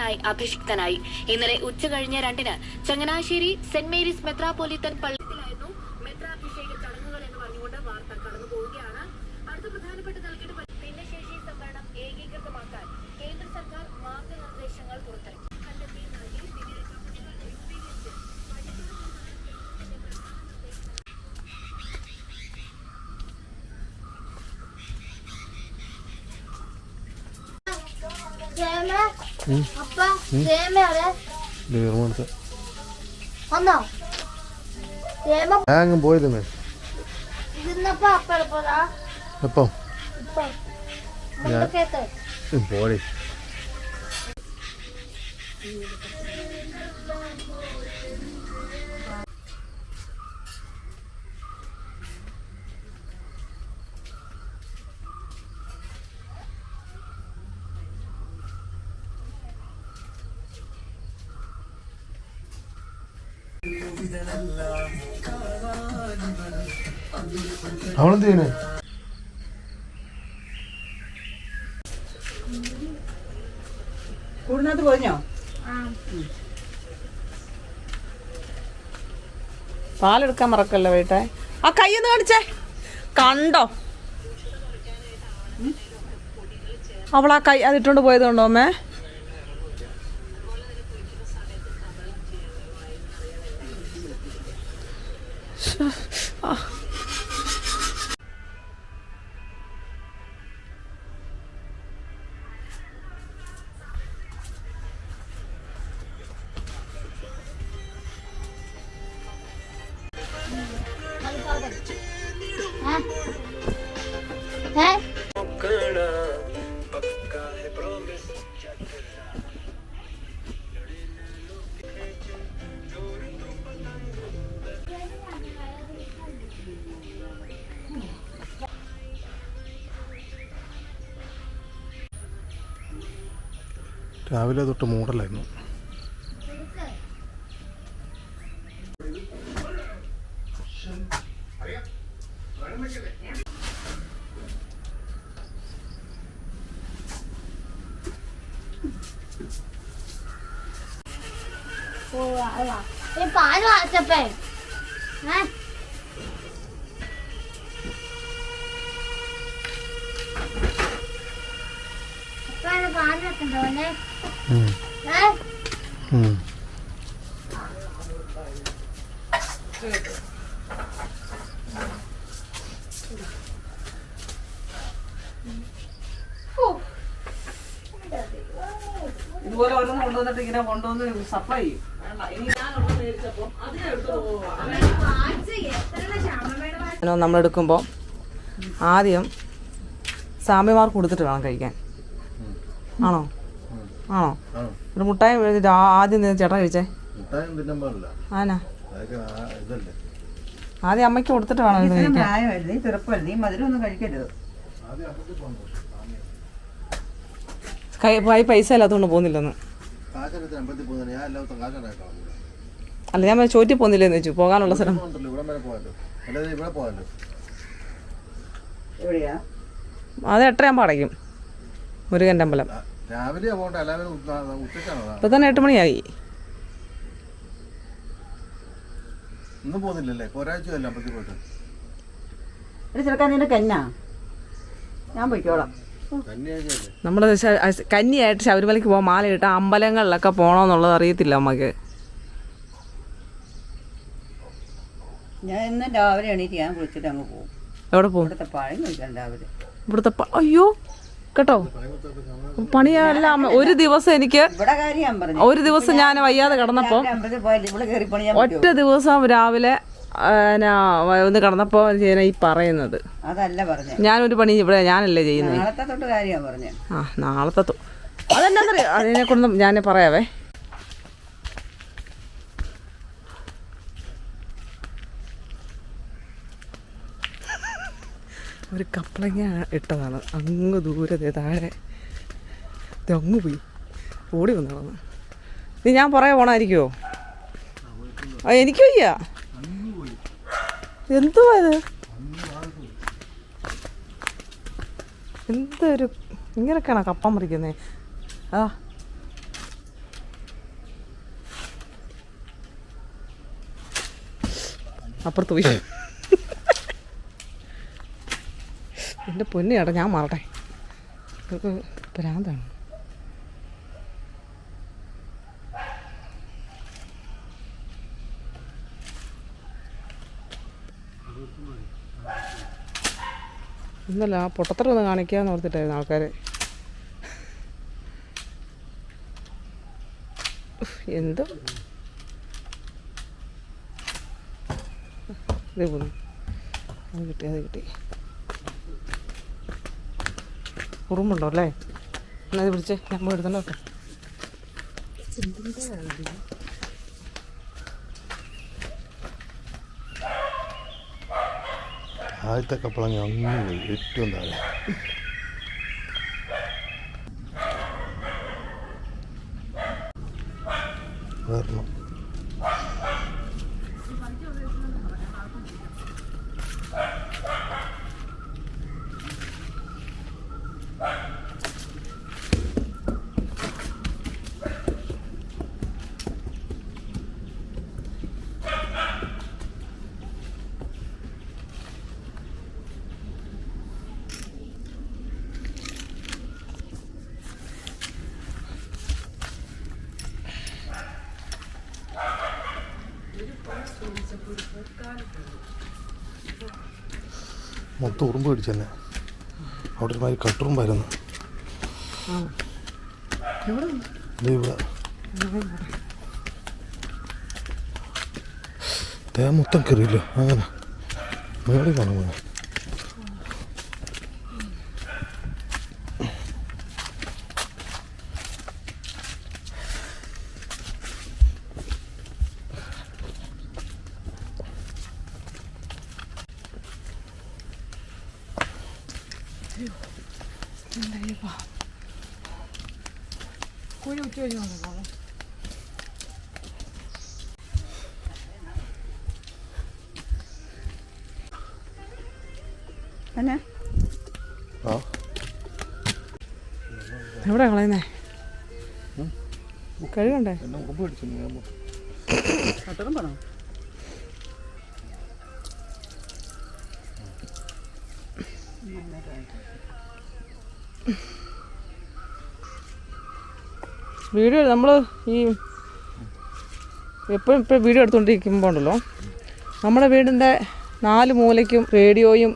ായി അഭിഷിക്തനായി. ഇന്നലെ ഉച്ച ഉച്ചകഴിഞ്ഞ് രണ്ടിന് ചങ്ങനാശ്ശേരി സെന്റ് മേരീസ് മെത്രാപൊലീത്തൻ പള്ളിയിലായിരുന്നു മെത്രാഭിഷേക ചടങ്ങുകൾ എന്ന് പറഞ്ഞുകൊണ്ട് വാർത്ത കടന്നു പോവുകയാണ്. അടുത്ത പ്രധാനപ്പെട്ട നൽകിയിട്ട് ഭിന്നശേഷി സംവരണം ഏകീകൃതമാക്കാൻ കേന്ദ്ര സർക്കാർ മാർഗനിർദ്ദേശങ്ങൾ പുറത്തിറക്കി. കണ്ടെത്തി അങ്ങ് എളുപ്പതാ എപ്പം? പോരെ അവളെന്ത് ചെയ്യണേ? കൂടിനകത്ത് പോഞ്ഞോ പാലെടുക്കാൻ മറക്കല്ലോ വീട്ടെ ആ കയ്യൊന്ന് കാണിച്ചേ. കണ്ടോ? അവൾ ആ കൈ അതിട്ടോണ്ട് പോയത് കൊണ്ടോ അമ്മേ? രാവിലെ തൊട്ട് മൂടലായിരുന്നു. ഇതുപോലെ ഓരോന്ന് കൊണ്ടുവന്നിട്ട് ഇങ്ങനെ കൊണ്ടുവന്ന് സപ്ലൈ ചെയ്യും. എടുക്കുമ്പോൾ ആദ്യം സാമ്യമാർക്ക് കൊടുത്തിട്ട് വേണം കഴിക്കാൻ. ആണോ? ആണോ? ഒരു മുട്ടായി ആദ്യം ചേട്ടാ കഴിച്ചേ? ആനാ? ആദ്യം അമ്മയ്ക്ക് കൊടുത്തിട്ട് വേണം കൈ പൈസ ഇല്ലാത്തതുകൊണ്ട് പോകുന്നില്ലെന്ന്. അല്ല ഞാൻ ചോറ്റി പോകുന്നില്ലെന്ന് വെച്ചു പോകാനുള്ള സ്ഥലം. അത് എട്ടരയാകുമ്പോൾ അടയ്ക്കും. മുരുകന്റെ അമ്പലം രാവിലെ ഇപ്പം തന്നെ എട്ട് മണിയായി. ഇന്ന് പോകുന്നില്ലല്ലേ? ഇപ്പൊ ഒരാഴ്ചയല്ലേ അമ്പലത്തിൽ പോയിട്ട്. എടി ചെറുക്കാൻ നിന്റെ കന്നാ? ഞാൻ പൊയ്ക്കോളാം. കന്യാഴ്ചയല്ലേ നമ്മൾ കന്നിയായിട്ട് ശബരിമലയ്ക്ക് പോകാൻ മാലയിട്ട് അമ്പലങ്ങളിലൊക്കെ പോകണമെന്നുള്ളത് അറിയത്തില്ല നമുക്ക് ഞാൻ ഇന്ന് രാവിലെ എണീറ്റ് ഞാൻ കുളിച്ചിട്ട് അങ്ങ് പോകും എവിടെ പോകും ഇവിടുത്തെ പഴം കഴിക്കാൻ രാവിലെ. ഇവിടുത്തെ അയ്യോ! കേട്ടോ? പണിയല്ല ഒരു ദിവസം എനിക്ക് ഒരു ദിവസം ഞാൻ വയ്യാതെ കിടന്നപ്പോൾ ഒറ്റ ദിവസം രാവിലെ ഒന്ന് കിടന്നപ്പോൾ ഞാൻ ഈ പറയുന്നത്. ഞാനൊരു പണി ഇവിടെ ഞാനല്ലേ ചെയ്യുന്നത് ആ നാളത്തെ അതെന്നാന്നറിയോ? അതിനെ കൊണ്ടൊന്നും ഞാൻ പറയാവേ. ഒരു കപ്പളങ്ങ ഇട്ടതാണ്. അങ്ങ് ദൂരത്തെ താഴെ. അങ്ങ് പോയി. ഓടി വന്നതാണ്. നീ ഞാൻ പുറകെ പോണായിരിക്കുമോ ആ എനിക്ക് വയ്യ. എന്തുവാ ഇത്? എന്തൊരു ഇങ്ങനെയൊക്കെയാണ് കപ്പ മുറിക്കുന്നേ ആ. അപ്പുറത്ത് പോയി. എന്റെ പൊന്നു ചേട്ടാ ഞാൻ മാറട്ടെ. ഇതൊക്കെ ഭ്രാന്താണ്. ഇന്നല്ല ആ പൊട്ടത്തരം ഒന്ന് കാണിക്കാന്ന് ഓർത്തിട്ടായിരുന്നു ആൾക്കാർ എന്തോ? ഇത് പോന്നു അത് കിട്ടി അത് കിട്ടി. ഉറുമ്പുണ്ടോ അല്ലേ? എന്നാ ഇത് പിടിച്ച് ഞാൻ പോയി കേട്ടോ ആദ്യത്തെ കപ്പളങ്ങ ഒന്നും പോയി ഏറ്റവും താഴെ. വരണം. മൊത്തം ഉറുമ്പ് പിടിച്ചെന്നെ അവിടെ ഒരുമാതിരി കട്ടുറുമ്പായിരുന്നു ഇവിടെ. തേ മൊത്തം കയറിയില്ലോ അങ്ങനെ. മേളിൽ കാണുമോ പണോ വീഡിയോ നമ്മൾ ഈ എപ്പോഴും ഇപ്പോഴും വീഡിയോ എടുത്തുകൊണ്ടിരിക്കുമ്പോൾ ഉണ്ടല്ലോ. നമ്മുടെ വീടിന്റെ നാല് മൂലയ്ക്കും റേഡിയോയും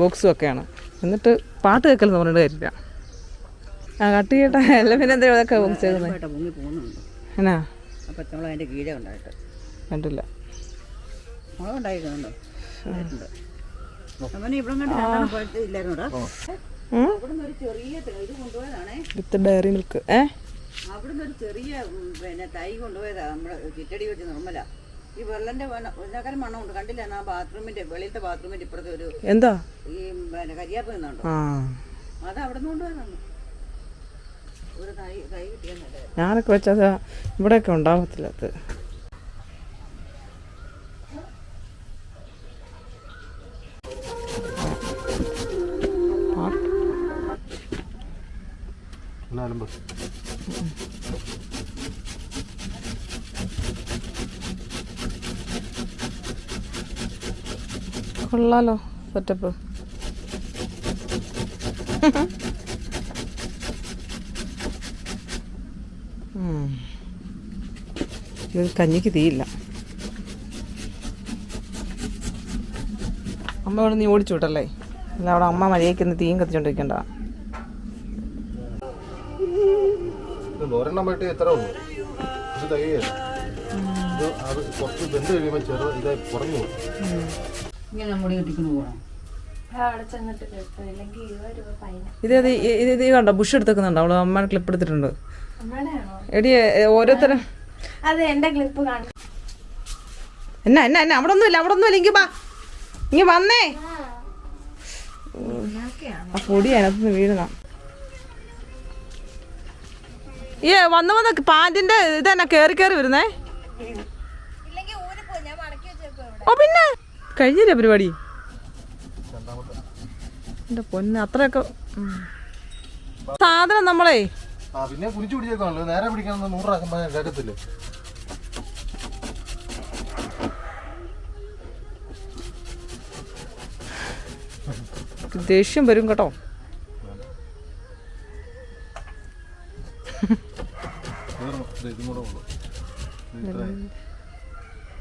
ബോക്സും ഒക്കെയാണ്. എന്നിട്ട് പാട്ട് കേൾക്കലെന്ന് പറഞ്ഞിട്ട് കാര്യമില്ല. ആ കട്ട് ചെയ്യട്ടെ. അല്ല പിന്നെ എന്തെങ്കിലും അതൊക്കെ ബോക്സ് പോകുന്നുണ്ട്. എന്നാ? പച്ചമുളക് അതിന്റെ കീഴേ ഉണ്ടായിട്ട്. കണ്ടില്ല. മുളക് ഉണ്ടായിട്ടുണ്ട്. With dairy milk. ഏ? അവിടുന്ന് ഒരു ചെറിയ പിന്നെ തൈ കൊണ്ടുപോയതാ. നമ്മുടെ ചിറ്റടി വെച്ച് നിർമ്മല. ഈ വെള്ളന്റെ ഒന്നേക്കാൽ മണം ഉണ്ട് കണ്ടില്ല? ആ ബാത്റൂമിന്റെ വെളിയിലത്തെ ബാത്റൂമിന്റെ ഇപ്പുറത്തെ ഒരു എന്താ? ഈ പിന്നെ കരിയാപ്പ് നിന്നുണ്ടോ? ആ. അത് അവിടെ നിന്ന് കൊണ്ടുപോയതാണ് ഒരു തൈ തൈ കിട്ടിയെന്നല്ലേ ഞാനൊക്കെ വെച്ചത് ഇവിടെയൊക്കെ ഉണ്ടാകത്തില്ല അത്. കൊള്ളാലോ സെറ്റപ്പ് ഇത് കഞ്ഞിക്ക് തീയില്ല. അമ്മ ഇവിടെ നീ ഓടിച്ചു വിട്ടല്ലേ? അല്ല അവിടെ അമ്മ മഴയക്കുന്ന തീയും കത്തിച്ചോണ്ടിരിക്കണ്ട. ഇത് ഒരെണ്ണം വെട്ടി എത്ര ഉള്ളൂ? ഇത് തികയല്ല ഇത് അത് കുറച്ച് വെന്ത് കഴിയുമ്പോൾ ചെറു ഇതായി കുറഞ്ഞു പോകും ഇങ്ങനെ മുടി കെട്ടിക്കൊണ്ട് പോകണം ഇത് ഇത് കണ്ടോ? ബുഷ് എടുത്തേക്കുന്നുണ്ടോ. അവൾ അമ്മ ക്ലിപ്പ് എടുത്തിട്ടുണ്ട്. എടി ഓരോരുത്തരും എന്നാ എന്നാ എന്നാ അവിടെ ഒന്നുമില്ല അവിടെ ഒന്നുമില്ല ഇങ്ങ് വാ. ഇങ്ങ് വന്നേ. ആ പൊടി അതിനകത്തുനിന്ന് വീഴുന്ന ഏ വന്ന് വന്ന് പാന്റിന്റെ ഇത് തന്നെ കേറി കേറി വരുന്നേ. ഓ പിന്നെ. കഴിഞ്ഞില്ലേ പരിപാടി? എന്റെ പൊന്ന് അത്രയൊക്കെ സാധനം നമ്മളേ. പിന്നെ കുനിച്ചു പിടിച്ചേക്കാണല്ലോ നേരെ പിടിക്കണം നൂറാക്കാൻ പറഞ്ഞാൽ ദേഷ്യം വരും കേട്ടോ.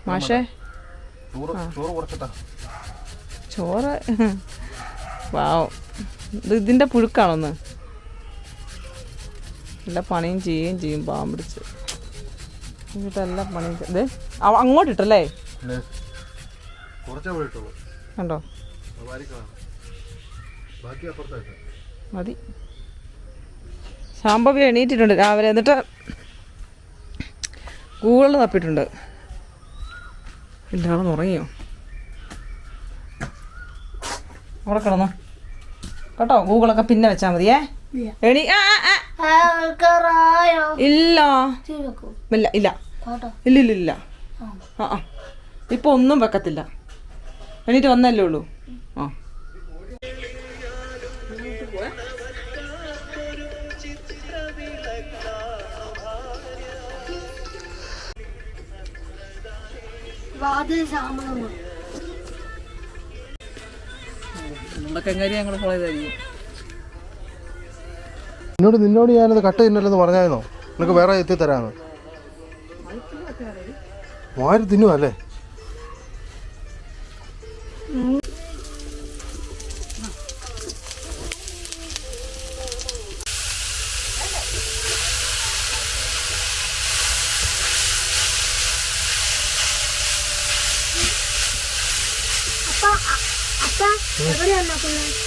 മാഷേ. ചോറ്. വാവ്. ഇത് ഇതിന്റെ പുഴുക്കാണോന്ന്. എല്ലാ പണിയും ചെയ്യുകയും ചെയ്യും. പാവം പിടിച്ച്. എന്നിട്ട് എല്ലാ പണിയും ചെയ്ത് ദേ, അങ്ങോട്ട് ഇട്ടല്ലേ? പിന്നെ കുറച്ചേ പോയിട്ടുള്ളൂ കണ്ടോ? മതി. ശാംഭവി എണീറ്റിട്ടുണ്ട് രാവിലെ. എന്നിട്ട് ഗൂഗിളിൽ തപ്പിട്ടുണ്ട് എല്ലാവരും ഉറങ്ങിയോ? അവിടെ കിടന്നു. കേട്ടോ? ഗൂഗിളൊക്കെ പിന്നെ വെച്ചാൽ മതിയേ. എണി ആ ആ, ആ. ആൾക്കാരായോ ഇല്ല. ഇല്ല ഇല്ല. കേട്ടോ ഇല്ല ഇല്ല ഇല്ല. ആ. ആ ഇപ്പൊ ഒന്നും വെക്കത്തില്ല. എണീറ്റ് വന്നല്ലേ ഉള്ളൂ. ആ. വാതിൽ മുണ്ടക്കങ്ങാരി ഞങ്ങൾ ഫോളോ ചെയ്തായിരിക്കും എന്നോട് നിന്നോട് ഞാനത് കട്ട് തിന്നല്ലെന്ന് പറഞ്ഞായിരുന്നോ? നിനക്ക് വേറെ എത്തി തരാന്ന്. വാരി തിന്നുവല്ലേ അപ്പ എവിടെയാ ഉണ്ടാക്കുന്നത് ദേ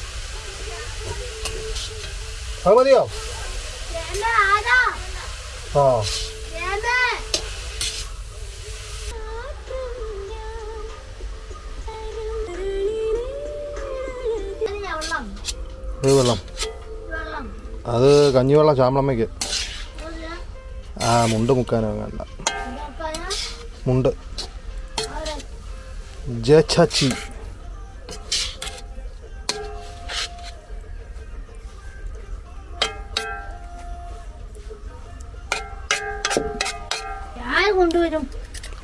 അത് മതിയോ? ആ. വെള്ളം. അത് കഞ്ഞിവെള്ളം ചാമ്പളമ്മയ്ക്ക് ആ മുണ്ട് മുക്കാനോ വേണ്ട. മുണ്ട്. ജി ജച്ചാച്ചി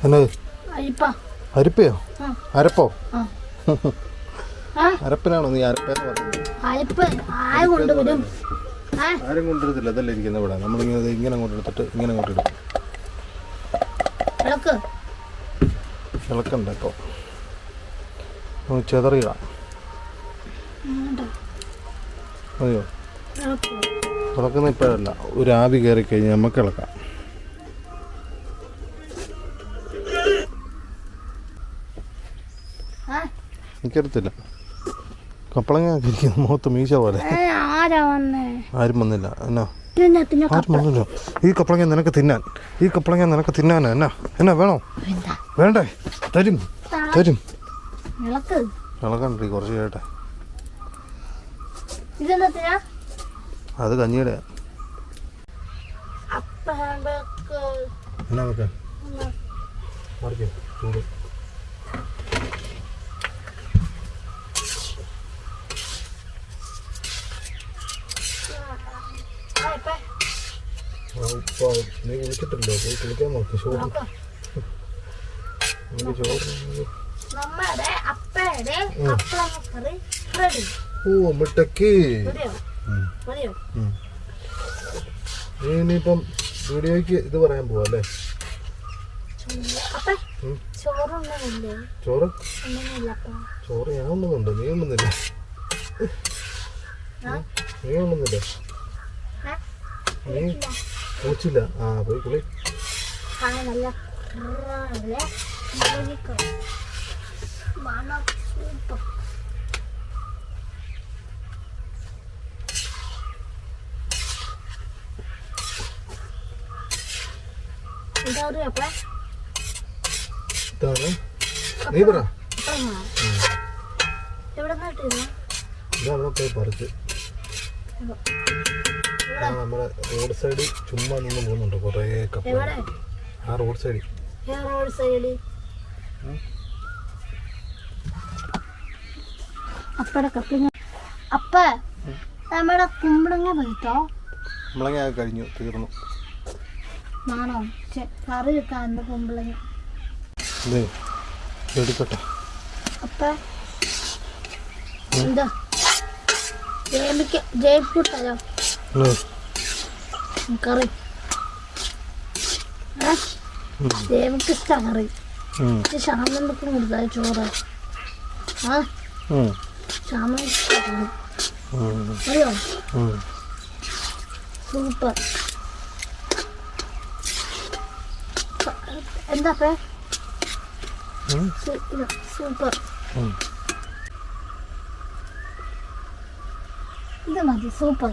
എന്നത്? അരിപ്പ. അരിപ്പയോ. അരപ്പോ? ആ. നീ അരപ്പേന്ന് അരിപ്പ്. ആര് കൊണ്ടുവരത്തില്ല. അതല്ലേ ഇരിക്കുന്ന ഇവിടെ. നമ്മളിങ്ങനെ ഇങ്ങനെ അങ്ങോട്ട് എടുത്തിട്ട് ഇങ്ങനെ വിളക്ക്. ഇളക്കണ്ട ഇപ്പോൾ നമുക്ക് ചെതറിയിടാം. മതിയോ ഇളക്കുന്ന ഇപ്പോഴല്ല. ഒരു ആവി കയറി കഴിഞ്ഞാൽ നമുക്ക് ഇളക്കാം എനിക്കറിയത്തില്ല. കപ്പളങ്ങ ഇരിക്കുന്ന മുഖത്ത് മീശ പോലെ. ആരും വന്നില്ല. എന്നാ? ആരും വന്നില്ല. ഈ കപ്പളങ്ങ നിനക്ക് തിന്നാൻ. ഈ കപ്പളങ്ങ നിനക്ക് തിന്നാൻ. എന്നാ? എന്നാ വേണോ? വേണ്ടേ. തരും. തരും. ഇളക്കണ്ടി കുറച്ച് കേട്ടെ. അത് കഞ്ഞിയുടെ. എന്നാ വെക്കാൻ മറിക്കോ. ചൂട് ആ, ഇപ്പ ആ, ഉപ്പ, നീ കുളിച്ചിട്ടില്ലോ പോയി കുളിക്കാൻ നോക്കി ഓ മിട്ടക്ക് മതിയോ ഉം. മതിയോ നീ ഇനിയിപ്പം വീഡിയോയ്ക്ക് ഇത് പറയാൻ പോവാ അല്ലേ അപ്പ ഉം. ചോറൊന്നുമില്ലേ ചോറ് ചോറ് ഞാൻ ഉണ്ണുന്നുണ്ട് നീ ഉണ്ണുന്നില്ല? നീ ഉണ്ണുന്നില്ല? നീ കുളിച്ചില്ല. ആ പോയി കുളി. നീ പറ. എവിടെ നിന്ന് കിട്ടിയത് ഇത് പോയി പറിച്ച്. ആ നമ്മുടെ റോഡ് സൈഡിൽ ചുമ്മാ നിന്ന് പോകുന്നുണ്ട് കുറേ കപ്പ ആ റോഡ് സൈഡിൽ ഞാൻ റോഡ് സൈഡിൽ അപ്പടെ കപ്പിങ് അപ്പ നമ്മുടെ കുമ്പളങ്ങ പഴുത്തോ കുമ്പളങ്ങ കഴിഞ്ഞു തീർന്നു. ആണോ? കറി വെക്കാൻ കുമ്പളങ്ങ. എടുക്കട്ടെ. അപ്പ എന്താ? ഉം. കറി. ദേവക്ക് ഇഷ്ടമാണ് ഇഷ്ടം കറി. ശ്യാമന്തൊക്കെ കൊടുത്താൽ ചോറ്. ആ? ശ്യാമൻ അറിയോ? സൂപ്പർ. എന്താ പേ സൂപ്പർ. ഇത് മതി സൂപ്പർ.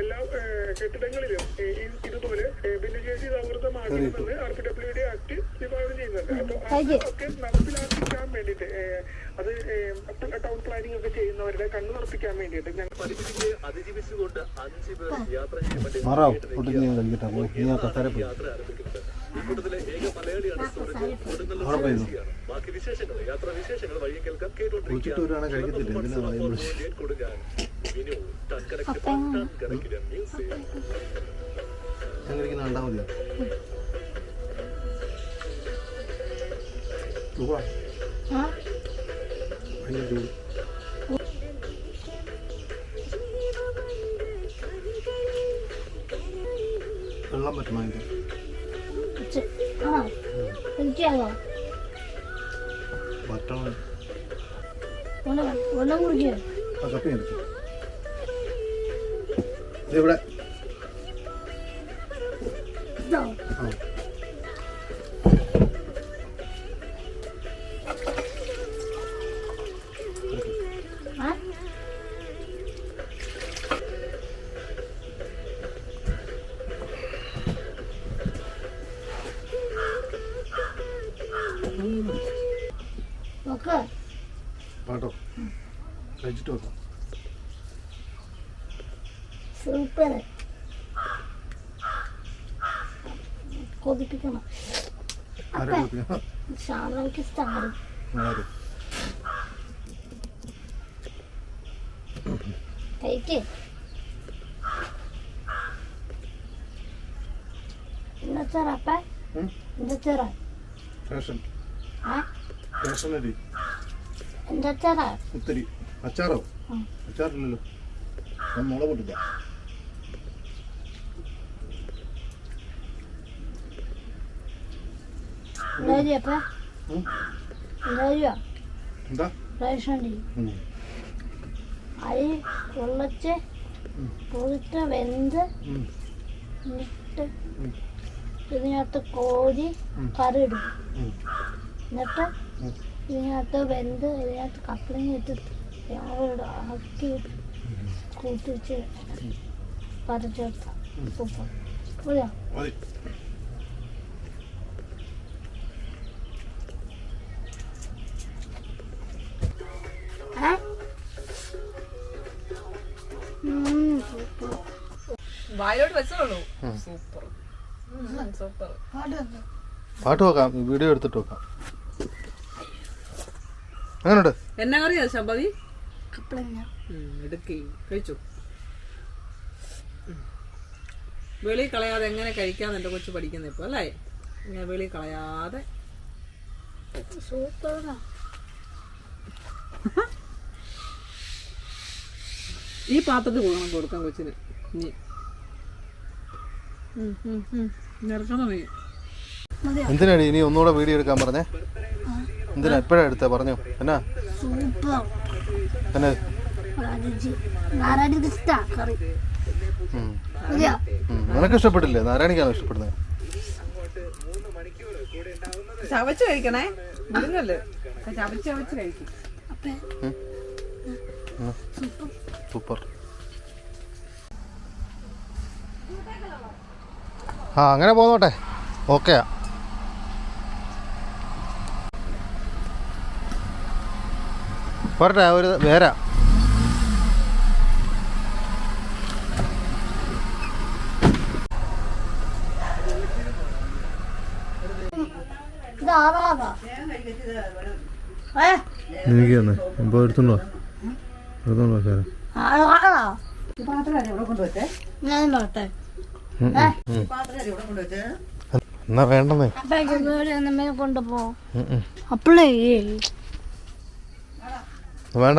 എല്ലാ കെട്ടിടങ്ങളിലും ഇതുപോലെ ഭിന്നശേഷി സൗഹൃദമാക്കണമെന്ന് R P W D act വിഭാവനം ചെയ്യുന്നുണ്ട്. അപ്പൊ അതൊക്കെ നടപ്പിലാക്കിക്കാൻ വേണ്ടിയിട്ട് അത് ടൗൺ പ്ലാനിംഗ് ഒക്കെ ചെയ്യുന്നവരുടെ കണ്ണു തുറപ്പിക്കാൻ വേണ്ടിയിട്ട് ഞങ്ങൾ മാറാവും അതിജീവിച്ചുകൊണ്ട് ഞാൻ പേർ യാത്ര ചെയ്യാൻ പറ്റും യാത്ര ആരംഭിക്കുന്നത്? അവിടെ ഏക മലയാളിയാണ് സൂരജ് വരുവാണെങ്കിൽ ബാക്കി വിശേഷങ്ങൾ യാത്രാ വിശേഷങ്ങൾ വഴി കേൾക്കാം കണ്ടാ മതിയോ ഉവ്വ. ആ ഭയങ്കര ചൂട് വെള്ളം പറ്റണം പറ്റണം വെള്ളം വെള്ളം കുടിക്കോ ആ കപ്പി എടുത്തു ഇതിവിടെ ഇതോ ആര്? കഴിക്ക്. എന്താ ചെറപ്പ ഉം? എന്താ ചെറ ഫാഷൻ ആ ഫാഷനരി എന്താ ചെറ കുത്തരി അച്ചാറോ. അച്ചാറില്ലല്ലോ. ഞാൻ മുളക് എന്താ അപ്പ? ഉം. എന്താ. അരി പൊള്ളിച്ച് പൊളിച്ച് വെന്ത്. എന്നിട്ട്. ഇതിനകത്ത് കോരി. കറി ഇടും. എന്നിട്ട്. ഇതിനകത്ത് വെന്ത് ഇതിനകത്ത് കപ്പലിങ് ഇട്ടിട്ട് ഞങ്ങളോട് ആക്കി കൂട്ടിച്ച് കറി ചേർത്ത സൂപ്പർ മതിയോ വായിലോട്ട് വെച്ചോളൂ. സൂപ്പർ. സൂപ്പർ. പാട്ട് നോക്കാം വീഡിയോ എടുത്തിട്ട് വെക്കാം അങ്ങനെയുണ്ട് എന്നാ കറിയാ ശബതി കപ്പലങ്ങ. എടുക്കേ കഴിച്ചു? വെളി കളയാതെ എങ്ങനെ കഴിക്കാന്ന് എന്റെ കൊച്ചു പഠിക്കുന്ന ഇപ്പൊ അല്ലേ? ഇങ്ങനെ വെളി കളയാതെ. ഈ പാത്രത്തിൽ കൊടുക്കണം കൊടുക്കാൻ കൊച്ചിന്. ഇനി. നീ എന്തിനാടി ഇനി ഒന്നുകൂടെ വീഡിയോ എടുക്കാൻ പറഞ്ഞേ? എന്തിനാ എപ്പോഴാ എടുത്താ പറഞ്ഞു? എന്നാ? സൂപ്പർ. എന്നാ. നിനക്ക് ഇഷ്ടപ്പെട്ടില്ലേ? നാരായണിക്കാണോ ഇഷ്ടപ്പെടുന്നത് ചവച്ച് കഴിക്കണേ? മുരിങ്ങല്ലേ ചവച്ച് ചവച്ച് കഴിക്കും. സൂപ്പർ. ആ അങ്ങനെ പോന്നോട്ടെ. ഓക്കെയാ പോരട്ടെ ഒരു വേരാ എനിക്ക് തന്നെ ഇപ്പോൾ എടുത്തുണ്ടോ? എടുത്തുണ്ടോ സാറേ? ആറാതാ പാത്രം ഇവിടെ കൊണ്ടുവച്ചേ ഞാൻ പറട്ടെ എന്നാ വേണ്ടെന്നേ. കൊണ്ടുപോ. അപ്പളേ. വേണ്ട.